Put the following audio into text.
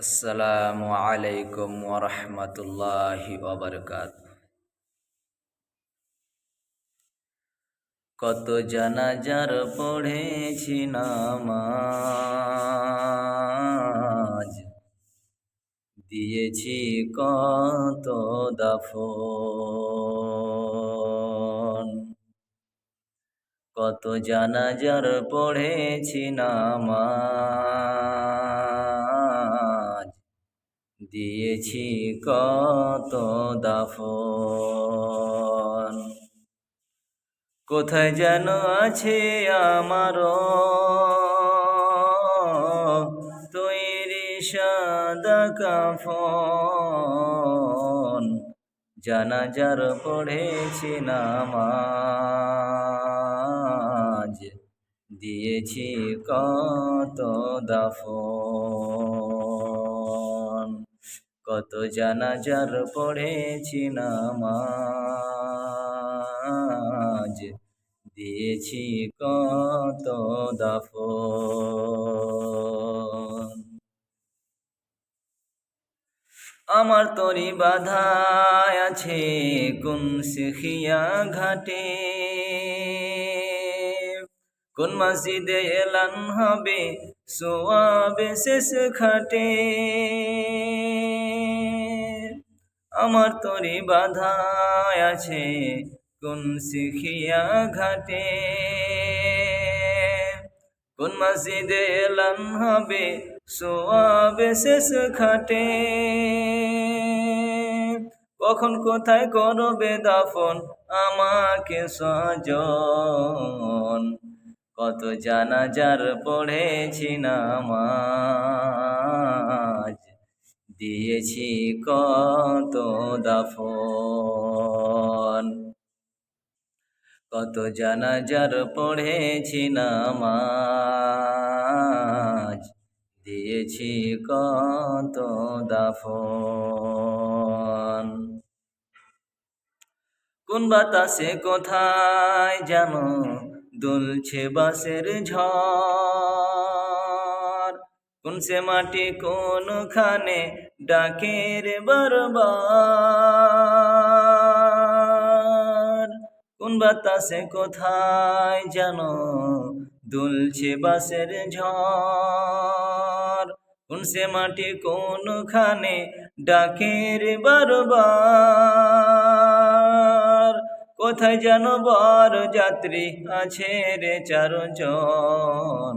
আসসালামু আলাইকুম ওরহমতুল্লাহি ওবরকাত কত জানাজার পড়েছি নামাজ, দিয়েছি কত দাফন। কত জানাজার পড়েছি নামাজ দিয়েছি কত দাফন। কোথায় যেন আছে আমার তৈরি সাদা কাফন। জানাজার পড়েছি নামাজ, দিয়েছি কত দাফন। কত জানাজার পড়েছি নামাজ। দিয়েছি কত দাফন। আমার তরি বাধায় আছে কোন শিখিয়া ঘাটে। কোন মসজিদে এলান হবে সোয়াবে শেষ খাটে আমার তরি বাধায় আছে, কোন শিখিয়া ঘাটে? কোন মসজিদে এলান হবে, সোয়াবে শেষ খাটে? কখন কোথায় করবে দাফন, আমাকে সজন কত জানাজার পড়েছি নামাজ। দিয়েছি কত দাফন। কত জানাজার পড়েছি নামাজ। দিয়েছি কত দাফন। কোন বাতাসে কোথায় জানো দুলছে বাসের ঝড়। কোন সে মাটি, কোনখানে ডাকের বারবার? কোন বাতাসে কোথায় জানো দুলছে বাসের ঝড়? কোন সে মাটি, কোনখানে ডাকের বারবার? কোথায় যেন বর যাত্রী আছে রে চারজন?